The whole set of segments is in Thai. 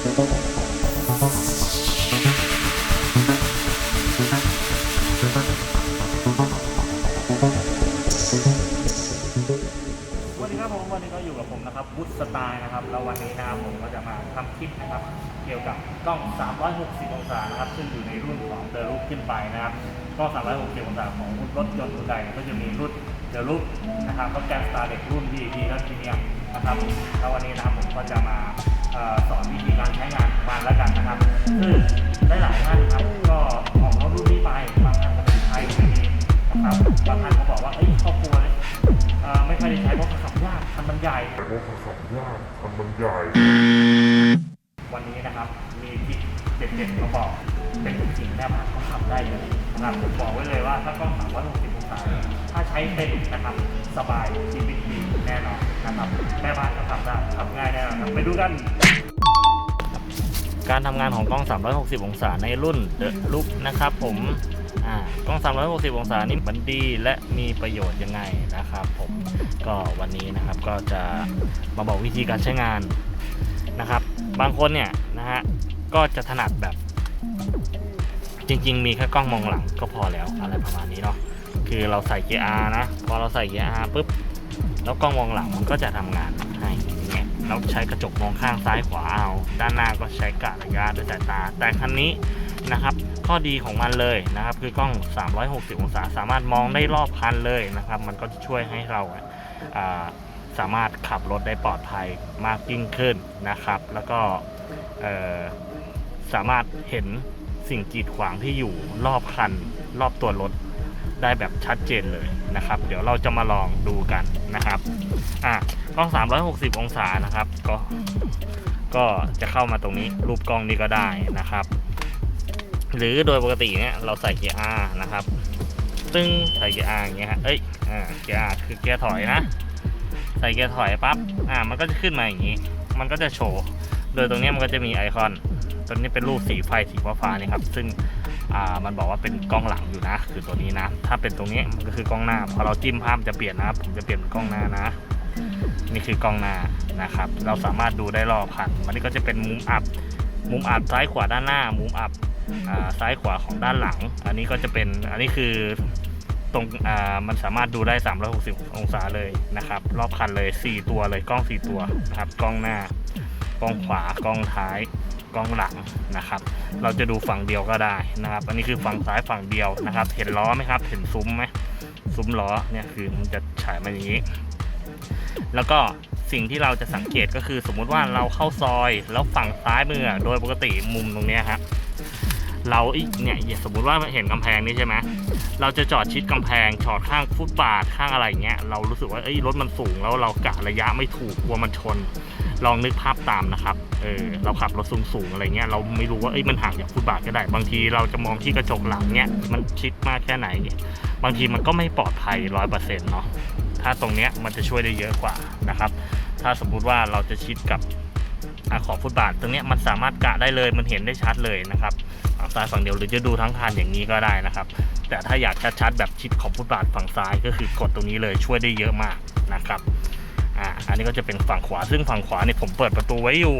วันนี้ครับผมวันนี้ก็อยู่กับผมนะครับวุฒิสไตล์นะครับ แล้ววันนี้นะครับผมก็จะมาทำคลิปนะครับ เกี่ยวกับกล้อง 360 องศานะครับ ซึ่งอยู่ในรุ่นของเดลุกขึ้นไปนะครับกล้อง360 องศาของรถยนต์รุ่นใดก็จะมีรุ่นเดลุกนะครับก็แกนสตาร์เด็กรุ่น VP และพรีเมียม นะครับแล้ววันนี้นะครับผมก็จะมาเอ่อสอนวิธีการใช้งานของมันแล้วกันนะครับซึ่งได้หลายท่านครับก็ออกรถรุ่นนี้ไปบางท่านก็เป็นไทยไม่มีนะครับบางท่านก็บอกว่าเอ้ยครอบครัวเนี่ยเอ่อไม่ค่อยได้ใช้เพราะขับยากคันมันใหญ่แต่ว่าผสมยากทำมันใหญ่วันนี้นะครับมีทิปเด็ดๆมาบอกเป็นสิ่งแม่บ้านเขาขับได้เลยนะครับผมบอกไว้เลยว่าถ้ากล้อง360องศาเนี่ย ถ้าใช้เป็นนะครับสบายชีวิตดีแน่นอนนะครับแม่บ้านก็ทำได้ทำง่ายแน่นอนครับไปดูกันการทำงานของกล้อง 360 องศาในรุ่น The Look นะครับผมกล้อง 360 องศานี่มันดีและมีประโยชน์ยังไงนะครับผมก็วันนี้นะครับก็จะมาบอกวิธีการใช้งานนะครับ บางคนเนี่ยนะฮะก็จะถนัดแบบ จริง ๆ มีแค่กล้องมองหลังก็พอแล้วอะไรประมาณนี้เนาะ คือเราใส่เกียร์ R นะ พอเราใส่เกียร์ R ปุ๊บ แล้วกล้องมองหลังมันก็จะทำงานให้อย่างเงี้ยแล้วใช้กระจกมองข้างซ้ายขวาเอา ด้านหน้าก็ใช้กะระยะด้วยสายตา แต่คันนี้นะครับ ข้อดีของมันเลยนะครับ คือกล้อง 360 องศา สามารถมองได้รอบคันเลยนะครับ มันก็จะช่วยให้เราสามารถขับรถได้ปลอดภัยมากยิ่งขึ้นนะครับ แล้วก็สามารถเห็นสิ่งกีดขวางที่อยู่รอบคัน รอบตัวรถ ได้แบบชัดเจนเลยนะครับ เดี๋ยวเราจะมาลองดูกันนะครับอะกล้อง 360 องศานะครับ ก็ก็จะเข้ามาตรงนี้รูปกล้องนี้ก็ได้นะครับ หรือโดยปกติเนี่ยเราใส่เกียร์ R นะครับซึ่งใส่เกียร์ R อย่างเงี้ยฮะเอ้ยอ่าเกียร์ R คือเกียร์ถอยนะใส่เกียร์ถอยปั๊บอ่ามันก็จะขึ้นมาอย่างงี้ มันก็จะโชว์โดยตรงเนี้ยมันก็จะมีไอคอนตัวนี้เป็นรูปสีไฟสีฟ้าๆนี่ครับ ซึ่ง มันบอกว่าเป็นกล้องหลังอยู่นะ คือตัวนี้นะ ถ้าเป็นตรงนี้มันก็คือกล้องหน้าพอเราจิ้มภาพจะเปลี่ยนนะครับ ผมจะเปลี่ยนเป็นกล้องหน้านะ นี่คือกล้องหน้านะครับ เราสามารถดูได้รอบคันอันนี้ก็จะเป็นมุมอับมุมอับซ้ายขวาด้านหน้า มุมอับอซ้ายขวาของด้านหลัง อันนี้ก็จะเป็นอันนี้คือตรงมันสามารถดูได้ 360 องศาเลยนะครับ รอบคันเลย 4 ตัวเลยกล้อง 4 ตัวครับกล้องหน้ากล้องขวากล้องท้าย กล้องหลังนะครับ เราจะดูฝั่งเดียวก็ได้นะครับ อันนี้คือฝั่งซ้ายฝั่งเดียวนะครับ เห็นล้อไหมครับ เห็นซุ้มไหมซุ้มล้อเนี่ยคือมันจะฉายมาอย่างนี้ แล้วก็สิ่งที่เราจะสังเกตก็คือ สมมุติว่าเราเข้าซอยแล้วฝั่งซ้ายมือโดยปกติมุมตรงนี้ครับเราอีกเนี่ยสมมุติว่าเห็นกำแพงนี่ใช่ไหมเราจะจอดชิดกำแพงจอดข้างฟุตบาทข้างอะไรเงี้ยเรารู้สึกว่าเอ้ยรถมันสูงแล้วเรากะระยะไม่ถูกกลัวมันชน ลองนึกภาพตามนะครับ เออ เราขับรถสูงๆอะไรเงี้ย เราไม่รู้ว่าเอ้ยมันห่างจากฟุตบาทก็ได้ บางทีเราจะมองที่กระจกหลังเนี้ย มันชิดมากแค่ไหน บางทีมันก็ไม่ปลอดภัยร้อยเปอร์เซ็นต์เนาะ ถ้าตรงเนี้ยมันจะช่วยได้เยอะกว่านะครับ ถ้าสมมุติว่าเราจะชิดกับอาขอบฟุตบาท ตรงเนี้ยมันสามารถกะได้เลยมันเห็นได้ชัดเลยนะครับฝั่งซ้ายฝั่งเดียวหรือจะดูทั้งคันอย่างนี้ก็ได้นะครับ แต่ถ้าอยากชัดๆแบบชิดขอบฟุตบาทฝั่งซ้ายก็คือกดตรงนี้เลยช่วยได้เยอะมากนะครับ อ่าอันนี้ก็จะเป็นฝั่งขวาซึ่งฝั่งขวาเนี่ยผมเปิดประตูไว้อยู่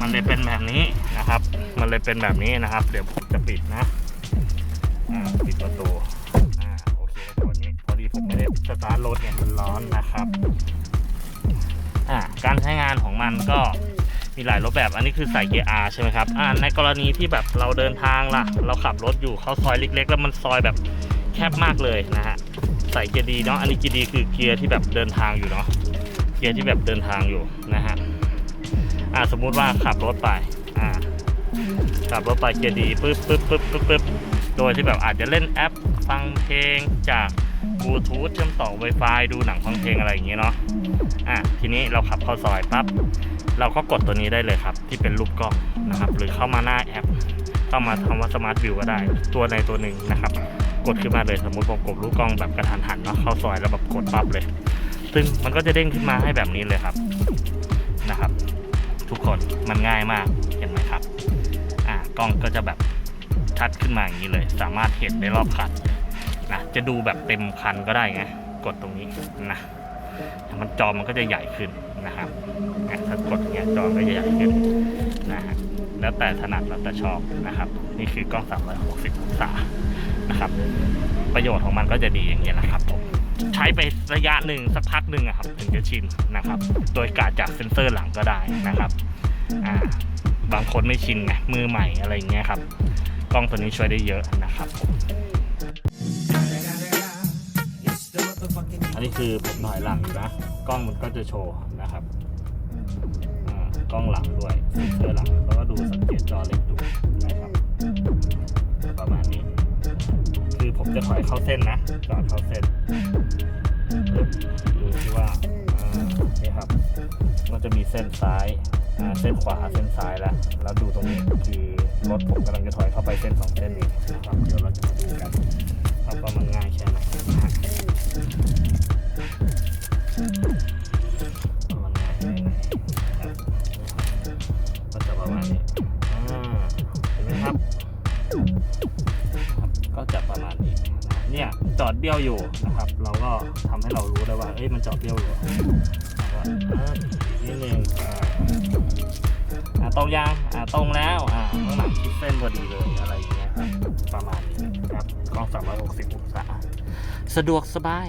มันเลยเป็นแบบนี้นะครับ มันเลยเป็นแบบนี้นะครับ เดี๋ยวผมจะปิดนะอ่าปิดประตูอ่าโอเคตัวนี้พอดีผมไม่ได้สตาร์ทรถเนี่ยมันร้อนนะครับอ่าการใช้งานของมันก็มีหลายรูปแบบอันนี้คือใส่เกียร์ R ใช่ไหมครับอ่าในกรณีที่แบบเราเดินทางล่ะ เราขับรถอยู่เขาซอยเล็ก ๆ แล้วมันซอยแบบแคบมากเลยนะฮะใส่เกียร์ดีเนาะอันนี้เกียร์ดีคือเกียร์ที่แบบเดินทางอยู่เนาะ เกียร์ที่แบบเดินทางอยู่นะฮะอ่าสมมุติว่าขับรถไปอ่าขับรถไปเกียร์ดีปึ๊บปึ๊บปึ๊บปึ๊บปึ๊บโดยที่แบบอาจจะเล่นแอปฟังเพลงจากบลูทูธเชื่อมต่อ Wi-Fi ดูหนังฟังเพลงอะไรอย่างเงี้ยเนาะอะทีนี้เราขับเข้าซอยปั๊บเราก็กดตัวนี้ได้เลยครับ ที่เป็นรูปกล้องนะครับ หรือเข้ามาหน้าแอป เข้ามาคำว่าสมาร์ทวิวก็ได้ ตัวในตัวหนึ่งนะครับ กดขึ้นมาเลยสมมติผมกดรูปกล้องแบบกระทันหันเนาะเข้าซอยแล้วแบบกดปั๊บเลย ซึ่งมันก็จะเด้งขึ้นมาให้แบบนี้เลยครับนะครับ ทุกคนมันง่ายมากเห็นไหมครับอ่ากล้องก็จะแบบชัดขึ้นมาอย่างนี้เลย สามารถเห็นได้รอบคันนะจะดูแบบเต็มคันก็ได้ไงกดตรงนี้นะมันจอมันก็จะใหญ่ขึ้นนะครับเนี่ยถ้ากดเงี้ยจอก็จะใหญ่ขึ้นนะฮะแล้วแต่ถนัดแล้วแต่ชอบนะครับ นี่คือกล้อง 360 องศานะครับ ประโยชน์ของมันก็จะดีอย่างเงี้ยแหละครับผม ใช้ไประยะหนึ่งสักพักหนึ่งอะครับถึงจะชินนะครับ โดยการจากเซ็นเซอร์หลังก็ได้นะครับอ่าบางคนไม่ชินไงมือใหม่อะไรอย่างเงี้ยครับกล้องตัวนี้ช่วยได้เยอะนะครับผมอันนี้คือผมถอยหลังอยู่นะกล้องมันก็จะโชว์นะครับกล้องหลังด้วยเซ็นเซอร์หลังแล้วก็ดูสังเกตจอเล็กดูนะครับ ประมาณนี้ คือผมจะถอยเข้าเส้นนะจอดเข้าเส้น เส้นซ้ายอ่าเส้นขวาเส้นซ้ายแล้วแล้วดูตรงนี้คือรถผมกำลังจะถอยเข้าไปเส้นสองเส้นนี้นะครับเดี๋ยวเราจะมาดูกันครับว่ามันง่ายแค่ไหนนะฮะว่ามันง่ายแค่ไหนนะครับก็จะประมาณนี้อ่าเห็นไหมครับ ก็จะประมาณนี้เนี่ยจอดเบี้ยวอยู่นะครับ เราก็ทำให้เรารู้ได้ว่า เอ้ยมันจอดเบี้ยวอยู่ ที่หนึงอ่าอ่าตรงยางอ่าตรงแล้วอ่าข้างหลังคิดเส้นพอดีเลยอะไรอย่างเงี้ยครับประมาณนี้ครับกล้อง360องศาสะดวกสบาย